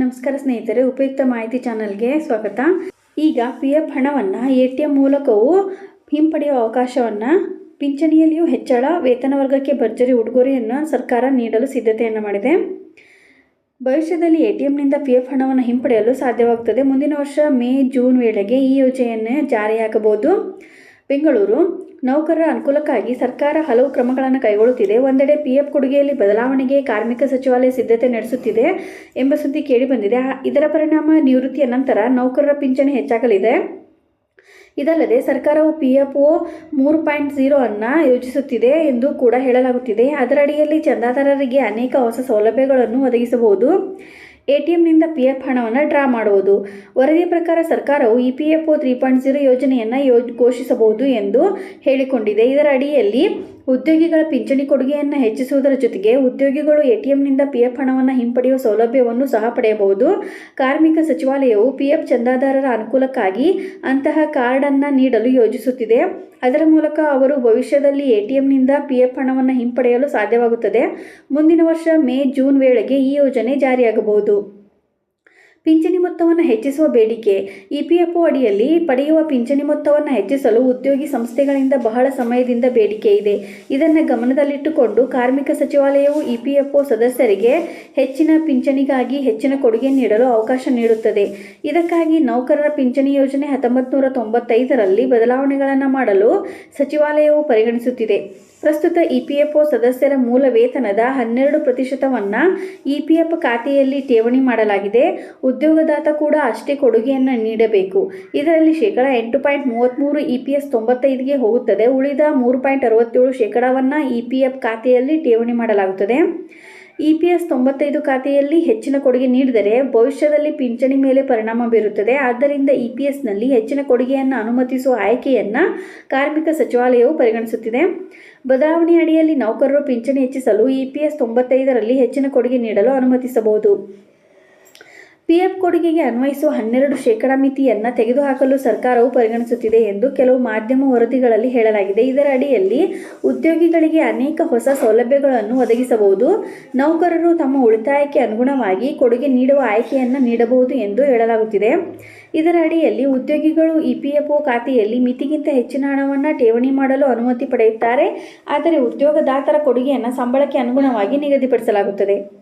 ನಮಸ್ಕಾರ ಸ್ನೇಹಿತರೆ, ಉಪಯುಕ್ತ ಮಾಹಿತಿ ಚಾನಲ್ಗೆ ಸ್ವಾಗತ. ಈಗ ಪಿ ಎಫ್ ಹಣವನ್ನು ಎ ಟಿ ಎಂ ಮೂಲಕವೂ ಹಿಂಪಡೆಯುವ ಅವಕಾಶವನ್ನು ಪಿಂಚಣಿಯಲ್ಲಿಯೂ ಹೆಚ್ಚಳ, ವೇತನ ವರ್ಗಕ್ಕೆ ಭರ್ಜರಿ ಉಡುಗೊರೆಯನ್ನು ಸರ್ಕಾರ ನೀಡಲು ಸಿದ್ಧತೆಯನ್ನು ಮಾಡಿದೆ. ಭವಿಷ್ಯದಲ್ಲಿ ಎ ಟಿ ಎಂನಿಂದ ಪಿ ಎಫ್ ಹಣವನ್ನು ಹಿಂಪಡೆಯಲು ಸಾಧ್ಯವಾಗುತ್ತದೆ ಮುಂದಿನ ವರ್ಷ ಮೇ, ಜೂನ್ ವೇಳೆಗೆ ಈ ಯೋಜನೆಯನ್ನು ಜಾರಿಯಾಗಬಹುದು. ಬೆಂಗಳೂರು ನೌಕರರ ಅನುಕೂಲಕ್ಕಾಗಿ ಸರ್ಕಾರ ಹಲವು ಕ್ರಮಗಳನ್ನು ಕೈಗೊಳ್ಳುತ್ತಿದೆ. ಒಂದೆಡೆ ಪಿಎಫ್ ಕೊಡುಗೆಯಲ್ಲಿ ಬದಲಾವಣೆಗೆ ಕಾರ್ಮಿಕ ಸಚಿವಾಲಯ ಸಿದ್ಧತೆ ನಡೆಸುತ್ತಿದೆ ಎಂಬ ಸುದ್ದಿ ಕೇಳಿಬಂದಿದೆ. ಇದರ ಪರಿಣಾಮ ನಿವೃತ್ತಿಯ ನಂತರ ನೌಕರರ ಪಿಂಚಣಿ ಹೆಚ್ಚಾಗಲಿದೆ. ಇದಲ್ಲದೆ ಸರ್ಕಾರವು ಪಿ ಎಫ್ ಒ ಮೂರು ಪಾಯಿಂಟ್ ಜೀರೋ ಅನ್ನು ಯೋಜಿಸುತ್ತಿದೆ ಎಂದು ಕೂಡ ಹೇಳಲಾಗುತ್ತಿದೆ. ಅದರ ಅಡಿಯಲ್ಲಿ ಚಂದಾದಾರರಿಗೆ ಅನೇಕ ಹೊಸ ಸೌಲಭ್ಯಗಳನ್ನು ಒದಗಿಸಬಹುದು. ಎ ಟಿ ಪಿ ಎಫ್ ಹಣವನ್ನು ಡ್ರಾ ಮಾಡುವುದು. ವರದಿ ಪ್ರಕಾರ ಸರ್ಕಾರವು E P F O three point zero ಯೋಜನೆಯನ್ನು ಯೋ ಘೋಷಿಸಬಹುದು ಎಂದು ಹೇಳಿಕೊಂಡಿದೆ. ಇದರ ಅಡಿಯಲ್ಲಿ ಉದ್ಯೋಗಿಗಳ ಪಿಂಚಣಿ ಕೊಡುಗೆಯನ್ನು ಹೆಚ್ಚಿಸುವುದರ ಜೊತೆಗೆ ಉದ್ಯೋಗಿಗಳು ಎಟಿಎಂನಿಂದ ಪಿಎಫ್ ಹಣವನ್ನು ಹಿಂಪಡೆಯುವ ಸೌಲಭ್ಯವನ್ನು ಸಹ ಪಡೆಯಬಹುದು. ಕಾರ್ಮಿಕ ಸಚಿವಾಲಯವು ಪಿಎಫ್ ಚಂದಾದಾರರ ಅನುಕೂಲಕ್ಕಾಗಿ ಅಂತಹ ಕಾರ್ಡನ್ನು ನೀಡಲು ಯೋಜಿಸುತ್ತಿದೆ. ಅದರ ಮೂಲಕ ಅವರು ಭವಿಷ್ಯದಲ್ಲಿ ಎಟಿಎಂನಿಂದ ಪಿಎಫ್ ಹಣವನ್ನು ಹಿಂಪಡೆಯಲು ಸಾಧ್ಯವಾಗುತ್ತದೆ. ಮುಂದಿನ ವರ್ಷ ಮೇ, ಜೂನ್ ವೇಳೆಗೆ ಈ ಯೋಜನೆ ಜಾರಿಯಾಗಬಹುದು. ಪಿಂಚಣಿ ಮೊತ್ತವನ್ನು ಹೆಚ್ಚಿಸುವ ಬೇಡಿಕೆ ಇಪಿಎಫ್ಒ ಅಡಿಯಲ್ಲಿ ಪಡೆಯುವ ಪಿಂಚಣಿ ಮೊತ್ತವನ್ನು ಹೆಚ್ಚಿಸಲು ಉದ್ಯೋಗಿ ಸಂಸ್ಥೆಗಳಿಂದ ಬಹಳ ಸಮಯದಿಂದ ಬೇಡಿಕೆ ಇದೆ. ಇದನ್ನು ಗಮನದಲ್ಲಿಟ್ಟುಕೊಂಡು ಕಾರ್ಮಿಕ ಸಚಿವಾಲಯವು ಇಪಿಎಫ್ಒ ಸದಸ್ಯರಿಗೆ ಹೆಚ್ಚಿನ ಪಿಂಚಣಿಗಾಗಿ ಹೆಚ್ಚಿನ ಕೊಡುಗೆ ನೀಡಲು ಅವಕಾಶ ನೀಡುತ್ತದೆ. ಇದಕ್ಕಾಗಿ ನೌಕರರ ಪಿಂಚಣಿ ಯೋಜನೆ ಹತ್ತೊಂಬತ್ತು ನೂರ ತೊಂಬತ್ತೈದರಲ್ಲಿ ಬದಲಾವಣೆಗಳನ್ನು ಮಾಡಲು ಸಚಿವಾಲಯವು ಪರಿಗಣಿಸುತ್ತಿದೆ. ಪ್ರಸ್ತುತ ಇಪಿಎಫ್ಒ ಸದಸ್ಯರ ಮೂಲ ವೇತನದ ಹನ್ನೆರಡು ಪ್ರತಿಶತವನ್ನು ಇಪಿಎಫ್ ಖಾತೆಯಲ್ಲಿ ಠೇವಣಿ ಮಾಡಲಾಗಿದೆ. ಉದ್ಯೋಗದಾತ ಕೂಡ ಅಷ್ಟೇ ಕೊಡುಗೆಯನ್ನು ನೀಡಬೇಕು. ಇದರಲ್ಲಿ ಶೇಕಡ ಎಂಟು ಪಾಯಿಂಟ್ ಮೂವತ್ತ್ಮೂರು ಇ ಪಿ ತೊಂಬತ್ತೈದಿಗೆ ಹೋಗುತ್ತದೆ. ಉಳಿದ ಮೂರು ಪಾಯಿಂಟ್ ಅರವತ್ತೇಳು ಶೇಕಡಾವನ್ನು ಇ ಖಾತೆಯಲ್ಲಿ ಠೇವಣಿ ಮಾಡಲಾಗುತ್ತದೆ. ಇ ಪಿ ಎಸ್ ತೊಂಬತ್ತೈದು ಖಾತೆಯಲ್ಲಿ ಹೆಚ್ಚಿನ ಕೊಡುಗೆ ನೀಡಿದರೆ ಭವಿಷ್ಯದಲ್ಲಿ ಪಿಂಚಣಿ ಮೇಲೆ ಪರಿಣಾಮ ಬೀರುತ್ತದೆ. ಆದ್ದರಿಂದ ಇ ಪಿ ಎಸ್ನಲ್ಲಿ ಹೆಚ್ಚಿನ ಕೊಡುಗೆಯನ್ನು ಅನುಮತಿಸುವ ಆಯ್ಕೆಯನ್ನು ಕಾರ್ಮಿಕ ಸಚಿವಾಲಯವು ಪರಿಗಣಿಸುತ್ತಿದೆ. ಬದಲಾವಣೆ ಅಡಿಯಲ್ಲಿ ನೌಕರರು ಪಿಂಚಣಿ ಹೆಚ್ಚಿಸಲು ಇ ಪಿ ಎಸ್ ತೊಂಬತ್ತೈದರಲ್ಲಿ ಹೆಚ್ಚಿನ ಕೊಡುಗೆ ನೀಡಲು ಅನುಮತಿಸಬಹುದು. ಪಿ ಎಫ್ ಕೊಡುಗೆಗೆ ಅನ್ವಯಿಸುವ ಹನ್ನೆರಡು ಶೇಕಡಾ ಮಿತಿಯನ್ನು ತೆಗೆದುಹಾಕಲು ಸರ್ಕಾರವು ಪರಿಗಣಿಸುತ್ತಿದೆ ಎಂದು ಕೆಲವು ಮಾಧ್ಯಮ ವರದಿಗಳಲ್ಲಿ ಹೇಳಲಾಗಿದೆ. ಇದರ ಅಡಿಯಲ್ಲಿ ಉದ್ಯೋಗಿಗಳಿಗೆ ಅನೇಕ ಹೊಸ ಸೌಲಭ್ಯಗಳನ್ನು ಒದಗಿಸಬಹುದು. ನೌಕರರು ತಮ್ಮ ಉಳಿತಾಯಕ್ಕೆ ಅನುಗುಣವಾಗಿ ಕೊಡುಗೆ ನೀಡುವ ಆಯ್ಕೆಯನ್ನು ನೀಡಬಹುದು ಎಂದು ಹೇಳಲಾಗುತ್ತಿದೆ. ಇದರ ಅಡಿಯಲ್ಲಿ ಉದ್ಯೋಗಿಗಳು ಇ ಪಿ ಎಫ್ ಒ ಖಾತೆಯಲ್ಲಿ ಮಿತಿಗಿಂತ ಹೆಚ್ಚಿನ ಹಣವನ್ನು ಠೇವಣಿ ಮಾಡಲು ಅನುಮತಿ ಪಡೆಯುತ್ತಾರೆ. ಆದರೆ ಉದ್ಯೋಗದಾತರ ಕೊಡುಗೆಯನ್ನು ಸಂಬಳಕ್ಕೆ ಅನುಗುಣವಾಗಿ ನಿಗದಿಪಡಿಸಲಾಗುತ್ತದೆ.